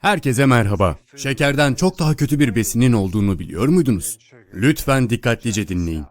Herkese merhaba. Şekerden çok daha kötü bir besinin olduğunu biliyor muydunuz? Lütfen dikkatlice dinleyin.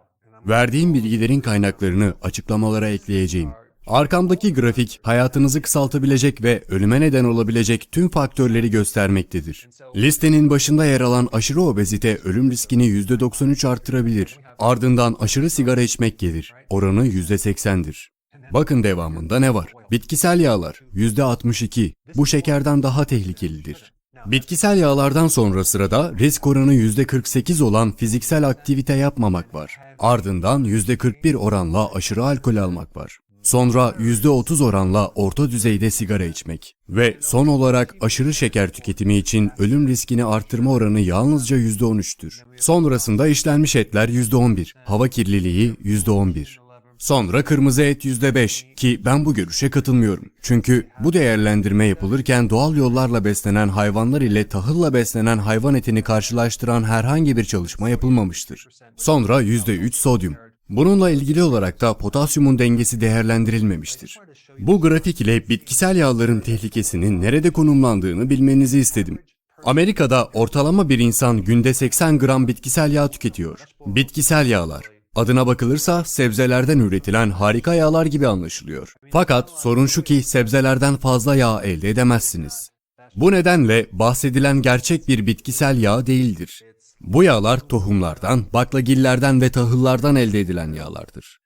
Verdiğim bilgilerin kaynaklarını açıklamalara ekleyeceğim. Arkamdaki grafik hayatınızı kısaltabilecek ve ölüme neden olabilecek tüm faktörleri göstermektedir. Listenin başında yer alan aşırı obezite ölüm riskini %93 arttırabilir. Ardından aşırı sigara içmek gelir. Oranı %80'dir. Bakın devamında ne var? Bitkisel yağlar %62. Bu şekerden daha tehlikelidir. Bitkisel yağlardan sonra sırada risk oranı %48 olan fiziksel aktivite yapmamak var. Ardından %41 oranla aşırı alkol almak var. Sonra %30 oranla orta düzeyde sigara içmek. Ve son olarak aşırı şeker tüketimi için ölüm riskini arttırma oranı yalnızca %13'tür. Sonrasında işlenmiş etler %11, hava kirliliği %11. Sonra kırmızı et %5 ki ben bu görüşe katılmıyorum. Çünkü bu değerlendirme yapılırken doğal yollarla beslenen hayvanlar ile tahılla beslenen hayvan etini karşılaştıran herhangi bir çalışma yapılmamıştır. Sonra %3 sodyum. Bununla ilgili olarak da potasyumun dengesi değerlendirilmemiştir. Bu grafik ile bitkisel yağların tehlikesinin nerede konumlandığını bilmenizi istedim. Amerika'da ortalama bir insan günde 80 gram bitkisel yağ tüketiyor. Bitkisel yağlar Adına bakılırsa sebzelerden üretilen harika yağlar gibi anlaşılıyor. Fakat sorun şu ki sebzelerden fazla yağ elde edemezsiniz. Bu nedenle bahsedilen gerçek bir bitkisel yağ değildir. Bu yağlar tohumlardan, baklagillerden ve tahıllardan elde edilen yağlardır.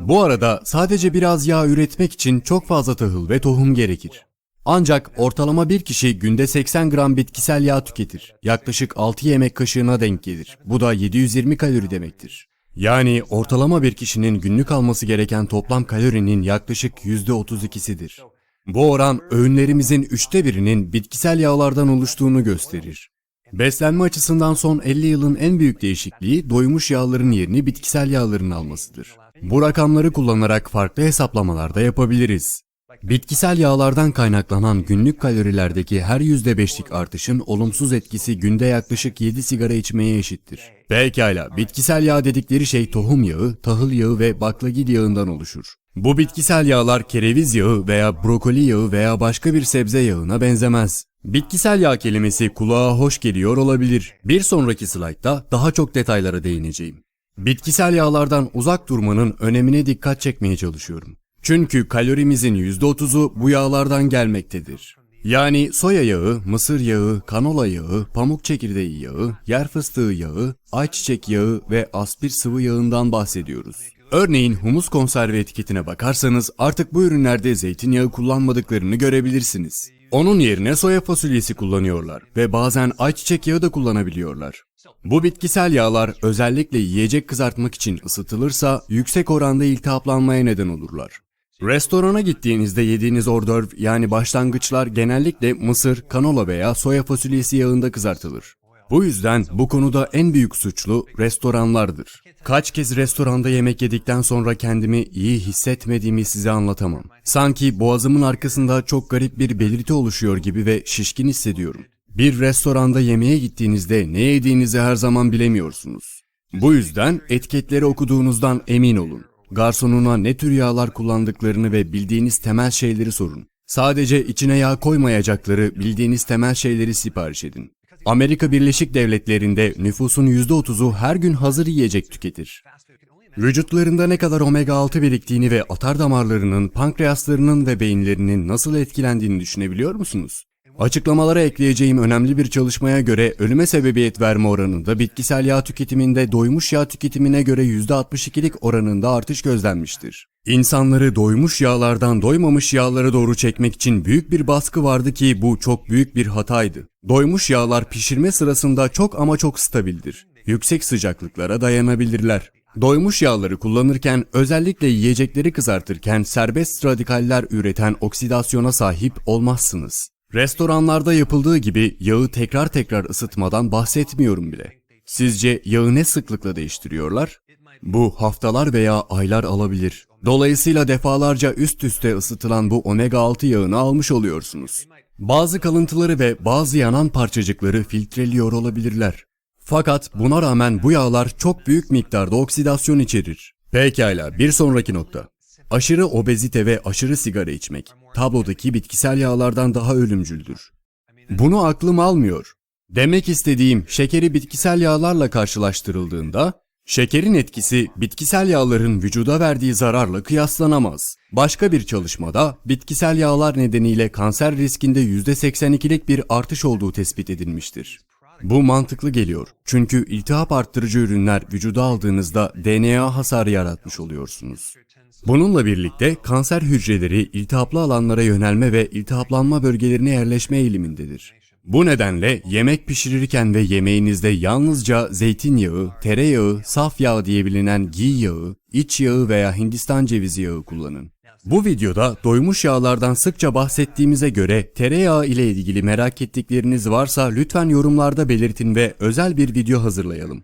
Bu arada sadece biraz yağ üretmek için çok fazla tahıl ve tohum gerekir. Ancak ortalama bir kişi günde 80 gram bitkisel yağ tüketir. Yaklaşık 6 yemek kaşığına denk gelir. Bu da 720 kalori demektir. Yani ortalama bir kişinin günlük alması gereken toplam kalorinin yaklaşık %32'sidir. Bu oran öğünlerimizin üçte birinin bitkisel yağlardan oluştuğunu gösterir. Beslenme açısından son 50 yılın en büyük değişikliği doymuş yağların yerini bitkisel yağların almasıdır. Bu rakamları kullanarak farklı hesaplamalar da yapabiliriz. Bitkisel yağlardan kaynaklanan günlük kalorilerdeki her %5'lik artışın olumsuz etkisi günde yaklaşık 7 sigara içmeye eşittir. Pekala, bitkisel yağ dedikleri şey tohum yağı, tahıl yağı ve baklagil yağından oluşur. Bu bitkisel yağlar kereviz yağı veya brokoli yağı veya başka bir sebze yağına benzemez. Bitkisel yağ kelimesi kulağa hoş geliyor olabilir. Bir sonraki slaytta daha çok detaylara değineceğim. Bitkisel yağlardan uzak durmanın önemine dikkat çekmeye çalışıyorum. Çünkü kalorimizin %30'u bu yağlardan gelmektedir. Yani soya yağı, mısır yağı, kanola yağı, pamuk çekirdeği yağı, yer fıstığı yağı, ayçiçek yağı ve aspir sıvı yağından bahsediyoruz. Örneğin humus konserve etiketine bakarsanız artık bu ürünlerde zeytinyağı kullanmadıklarını görebilirsiniz. Onun yerine soya fasulyesi kullanıyorlar ve bazen ayçiçek yağı da kullanabiliyorlar. Bu bitkisel yağlar özellikle yiyecek kızartmak için ısıtılırsa yüksek oranda iltihaplanmaya neden olurlar. Restorana gittiğinizde yediğiniz ordörv yani başlangıçlar genellikle mısır, kanola veya soya fasulyesi yağında kızartılır. Bu yüzden bu konuda en büyük suçlu restoranlardır. Kaç kez restoranda yemek yedikten sonra kendimi iyi hissetmediğimi size anlatamam. Sanki boğazımın arkasında çok garip bir belirti oluşuyor gibi ve şişkin hissediyorum. Bir restoranda yemeğe gittiğinizde ne yediğinizi her zaman bilemiyorsunuz. Bu yüzden etiketleri okuduğunuzdan emin olun. Garsonuna ne tür yağlar kullandıklarını ve bildiğiniz temel şeyleri sorun. Sadece içine yağ koymayacakları bildiğiniz temel şeyleri sipariş edin. Amerika Birleşik Devletleri'nde nüfusun %30'u her gün hazır yiyecek tüketir. Vücutlarında ne kadar omega 6 biriktiğini ve atar damarlarının, pankreaslarının ve beyinlerinin nasıl etkilendiğini düşünebiliyor musunuz? Açıklamalara ekleyeceğim önemli bir çalışmaya göre ölüme sebebiyet verme oranında bitkisel yağ tüketiminde doymuş yağ tüketimine göre %62'lik oranında artış gözlenmiştir. İnsanları doymuş yağlardan doymamış yağlara doğru çekmek için büyük bir baskı vardı ki bu çok büyük bir hataydı. Doymuş yağlar pişirme sırasında çok ama çok stabildir. Yüksek sıcaklıklara dayanabilirler. Doymuş yağları kullanırken özellikle yiyecekleri kızartırken serbest radikaller üreten oksidasyona sahip olmazsınız. Restoranlarda yapıldığı gibi yağı tekrar tekrar ısıtmadan bahsetmiyorum bile. Sizce yağı ne sıklıkla değiştiriyorlar? Bu haftalar veya aylar alabilir. Dolayısıyla defalarca üst üste ısıtılan bu omega 6 yağını almış oluyorsunuz. Bazı kalıntıları ve bazı yanan parçacıkları filtreliyor olabilirler. Fakat buna rağmen bu yağlar çok büyük miktarda oksidasyon içerir. Pekala bir sonraki nokta. Aşırı obezite ve aşırı sigara içmek tablodaki bitkisel yağlardan daha ölümcüldür. Bunu aklım almıyor. Demek istediğim şekeri bitkisel yağlarla karşılaştırıldığında şekerin etkisi bitkisel yağların vücuda verdiği zararla kıyaslanamaz. Başka bir çalışmada bitkisel yağlar nedeniyle kanser riskinde %82'lik bir artış olduğu tespit edilmiştir. Bu mantıklı geliyor. Çünkü iltihap arttırıcı ürünler vücuda aldığınızda DNA hasarı yaratmış oluyorsunuz. Bununla birlikte kanser hücreleri iltihaplı alanlara yönelme ve iltihaplanma bölgelerine yerleşme eğilimindedir. Bu nedenle yemek pişirirken ve yemeğinizde yalnızca zeytinyağı, tereyağı, saf yağ diye bilinen ghee yağı, iç yağı veya Hindistan cevizi yağı kullanın. Bu videoda doymuş yağlardan sıkça bahsettiğimize göre tereyağı ile ilgili merak ettikleriniz varsa lütfen yorumlarda belirtin ve özel bir video hazırlayalım.